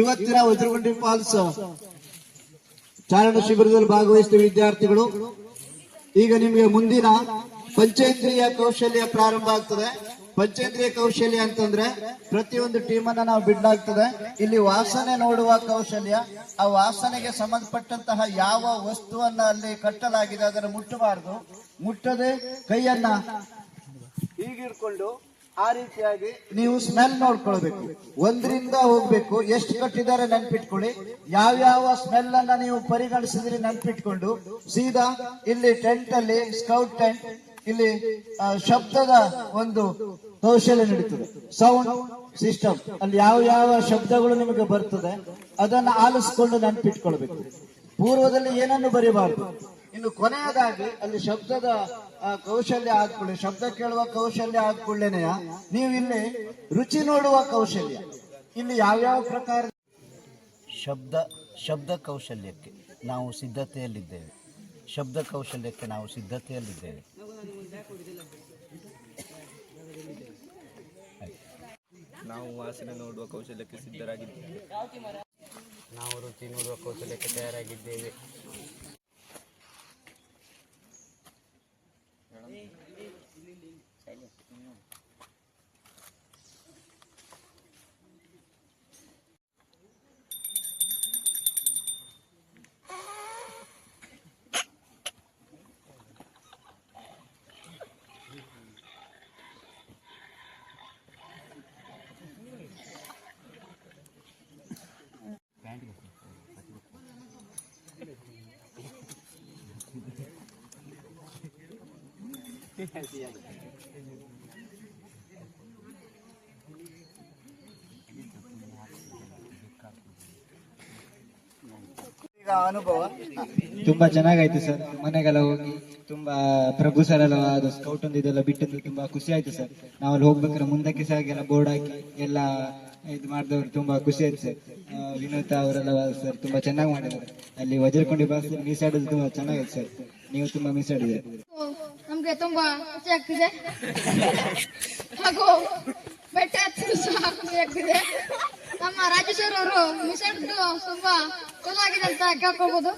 ಇವತ್ತಿನ ವಜ್ರಗುಂಡಿ ಫಾಲ್ಸ್ ಚಾರಣ ಶಿಬಿರದಲ್ಲಿ ಭಾಗವಹಿಸಿದ ವಿದ್ಯಾರ್ಥಿಗಳು, ಈಗ ನಿಮಗೆ ಮುಂದಿನ ಪಂಚೇಂದ್ರಿಯ ಕೌಶಲ್ಯ ಪ್ರಾರಂಭ ಆಗ್ತದೆ. ಪಂಚೇಂದ್ರಿಯ ಕೌಶಲ್ಯ ಅಂತಂದ್ರೆ ಪ್ರತಿಯೊಂದು ಟೀಮ್ ಅನ್ನ ನಾವು ಬಿಡ್ಲಾಗ್ತದೆ ಇಲ್ಲಿ ವಾಸನೆ ನೋಡುವ ಕೌಶಲ್ಯ, ಆ ವಾಸನೆಗೆ ಸಂಬಂಧಪಟ್ಟಂತಹ ಯಾವ ವಸ್ತುವನ್ನ ಅಲ್ಲಿ ಕಟ್ಟಲಾಗಿದೆ ಅದನ್ನು ಮುಟ್ಟಬಾರದು. ಮುಟ್ಟದೆ ಕೈಯನ್ನ ಹೀಗಿಡ್ಕೊಂಡು ಆ ರೀತಿಯಾಗಿ ನೀವು ಸ್ಮೆಲ್ ನೋಡ್ಕೊಳ್ಬೇಕು. ಒಂದರಿಂದ ಹೋಗ್ಬೇಕು. ಎಷ್ಟು ಕಟ್ಟಿದ್ದಾರೆ ನೆನ್ಪಿಟ್ಕೊಳ್ಳಿ. ಯಾವ್ಯಾವ ಸ್ಮೆಲ್ ಅನ್ನ ನೀವು ಪರಿಗಣಿಸಿದ್ರಿ ನೆನ್ಪಿಟ್ಕೊಂಡು. ಸೀದಾ ಇಲ್ಲಿ ಟೆಂಟ್ ಅಲ್ಲಿ ಸ್ಕೌಟ್ ಟೆಂಟ್ ಇಲ್ಲಿ ಶಬ್ದದ ಒಂದು ಕೌಶಲ್ಯ ನಡೀತದೆ. ಸೌಂಡ್ ಸಿಸ್ಟಮ್ ಅಲ್ಲಿ ಯಾವ ಯಾವ ಶಬ್ದಗಳು ನಿಮಗೆ ಬರ್ತದೆ, ಅದನ್ನ ಆಲಿಸ್ಕೊಂಡು ನೆನ್ಪಿಟ್ಕೊಳ್ಬೇಕು. ಪೂರ್ವದಲ್ಲಿ ಏನನ್ನು ಬರೀಬಾರ್ದು? ಇನ್ನು ಕೊನೆಯದಾಗಿ ಅಲ್ಲಿ ಶಬ್ದದ ಕೌಶಲ್ಯ ಆದ್ಕೊಳ್ಳಿ ಶಬ್ದ ಕೇಳುವ ಕೌಶಲ್ಯ ಆದ್ಕೊಳ್ಳೇನೆಯ ನೀವು ಇಲ್ಲಿ ರುಚಿ ನೋಡುವ ಕೌಶಲ್ಯ. ಇಲ್ಲಿ ಯಾವ್ಯಾವ ಪ್ರಕಾರ ಶಬ್ದ ಶಬ್ದ ಕೌಶಲ್ಯಕ್ಕೆ ನಾವು ಸಿದ್ಧತೆಯಲ್ಲಿದ್ದೇವೆ. ಶಬ್ದ ಕೌಶಲ್ಯಕ್ಕೆ ನಾವು ಸಿದ್ಧತೆಯಲ್ಲಿದ್ದೇವೆ. ನಾವು ವಾಸನೆ ನೋಡುವ ಕೌಶಲ್ಯಕ್ಕೆ ಸಿದ್ಧರಾಗಿದ್ದೇವೆ. ನಾವು ರುಚಿ ನೋಡುವ ಕೌಶಲ್ಯಕ್ಕೆ ತಯಾರಾಗಿದ್ದೇವೆ. ってみよう。Yeah, yeah, yeah. ಅನುಭವ. ತುಂಬಾ ಚೆನ್ನಾಗಾಯ್ತು ಸರ್. ಮನೆಗೆಲ್ಲ ಹೋಗಿ ತುಂಬಾ ಪ್ರಭು ಸರ್ ಎಲ್ಲ ಅದು ಸ್ಕೌಟ್ ಒಂದು ಇದೆಲ್ಲ ಬಿಟ್ಟಿದ್ದು ತುಂಬಾ ಖುಷಿ ಆಯ್ತು ಸರ್. ನಾವು ಅಲ್ಲಿ ಹೋಗ್ಬೇಕಾದ್ರೆ ಮುಂದಕ್ಕೆ ಸಹ ಎಲ್ಲ ಬೋರ್ಡ್ ಹಾಕಿ ಎಲ್ಲ ಇದು ಮಾಡಿದವರು ತುಂಬಾ ಖುಷಿ ಆಯ್ತು ಸರ್. ಆ, ವಿನೋದ್ ಅವರೆಲ್ಲ ಸರ್ ತುಂಬಾ ಚೆನ್ನಾಗಿ ಮಾಡಿದ್ದಾರೆ. ಅಲ್ಲಿ ವಜ್ರಕೊಂಡಿ ಬಾಸ್ ಮೀಸಾಡೋದು ತುಂಬಾ ಚೆನ್ನಾಗಿತ್ತು ಸರ್ ನೀವು ತುಂಬಾ ಮೀಸಾಡಿದೆ ನಮ್ಗೆ ತುಂಬಾ ಖುಷಿ ಆಗ್ತಿದೆ. ಹಾಗೂ ಬೆಟ್ಟ ಹತ್ತಲು ಸಹ ಖುಷಿ ಆಗ್ತಿದೆ. ನಮ್ಮ ರಾಜೇಶ್ವರ ಅವರು ಮಿಸಡ್ದು ತುಂಬಾ ಚೆನ್ನಾಗಿರಂತ ಯಾಕೆ ಹೋಗೋದು